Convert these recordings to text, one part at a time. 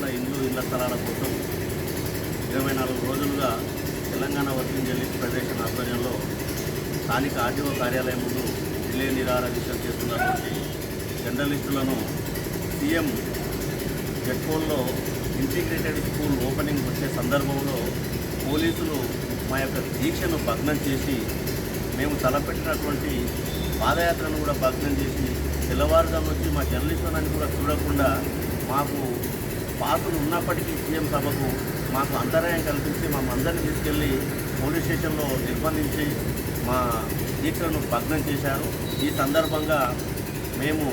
జర్నలిస్టుల ఇండ్లు ఇళ్ళ స్థలాల కోసం ఇరవై నాలుగు రోజులుగా తెలంగాణ వర్కింగ్ జర్నలిస్ట్ ఫెడరేషన్ ఆధ్వర్యంలో స్థానిక ఆర్టీఓ కార్యాలయం ముందు రిలే నిరాహార దీక్షలు చేస్తున్నటువంటి జర్నలిస్టులను సీఎం జట్కోల్లో ఇంటిగ్రేటెడ్ స్కూల్ ఓపెనింగ్ వచ్చే సందర్భంలో పోలీసులు మా యొక్క దీక్షను భగ్నం చేసి మేము తలపెట్టినటువంటి పాదయాత్రను కూడా భగ్నం చేసి తెల్లవారుజాము వచ్చి మా జర్నలిస్టులని కూడా చూడకుండా మాకు పాసులు ఉన్నప్పటికీ సీఎం సభకు మాకు అంతరాయం కల్పించి మమ్మందరిని తీసుకెళ్ళి పోలీస్ స్టేషన్లో నిర్బంధించి మా దీక్షలను భగ్నం చేశారు. ఈ సందర్భంగా మేము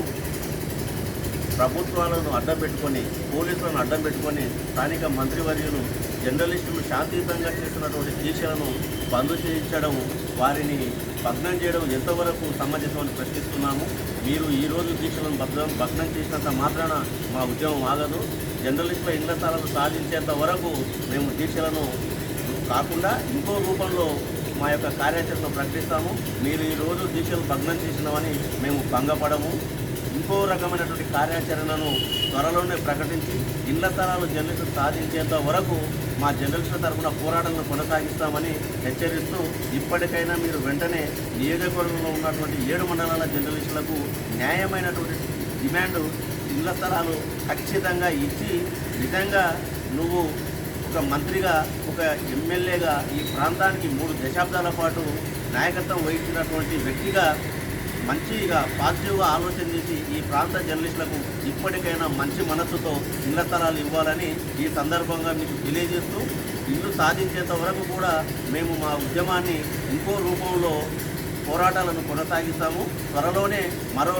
ప్రభుత్వాలను అడ్డం పెట్టుకొని పోలీసులను అడ్డం పెట్టుకొని స్థానిక మంత్రివర్యులు జర్నలిస్టులు శాంతియుతంగా చేస్తున్నటువంటి దీక్షలను బంద్ చేయించడం వారిని భగ్నం చేయడం ఎంతవరకు సమంజసమని ప్రశ్నిస్తున్నాము. మీరు ఈ రోజు దీక్షలను భగ్నం భగ్నం చేసినంత మాత్రాన మా ఉద్యమం ఆగదు. జర్నలిస్టుల ఇళ్ళ స్థలాలు సాధించేంత వరకు మేము దీక్షలను కాకుండా ఇంకో రూపంలో మా యొక్క కార్యాచరణ ప్రకటిస్తాము. మీరు ఈరోజు దీక్షలు భగ్నం చేసినామని మేము భంగపడము. ఇంకో రకమైనటువంటి కార్యాచరణను త్వరలోనే ప్రకటించి ఇళ్ళ స్థలాలు జర్నలిస్టులు సాధించేంత వరకు మా జర్నలిస్టుల తరఫున పోరాటాలను కొనసాగిస్తామని హెచ్చరిస్తూ ఇప్పటికైనా మీరు వెంటనే నియోజకవర్గంలో ఉన్నటువంటి ఏడు మండలాల జర్నలిస్టులకు న్యాయమైనటువంటి డిమాండ్ ఇళ్ళ స్థలాలు ఖచ్చితంగా ఇచ్చి నిజంగా నువ్వు ఒక మంత్రిగా ఒక ఎమ్మెల్యేగా ఈ ప్రాంతానికి మూడు దశాబ్దాల పాటు నాయకత్వం వహించినటువంటి వ్యక్తిగా మంచిగా పాజిటివ్గా ఆలోచన చేసి ఈ ప్రాంత జర్నలిస్టులకు ఇప్పటికైనా మంచి మనస్సుతో ఇళ్ళ స్థలాలు ఇవ్వాలని ఈ సందర్భంగా మీకు తెలియజేస్తూ ఇల్లు సాధించేంత వరకు కూడా మేము మా ఉద్యమాన్ని ఇంకో రూపంలో పోరాటాలను కొనసాగిస్తాము. త్వరలోనే మరో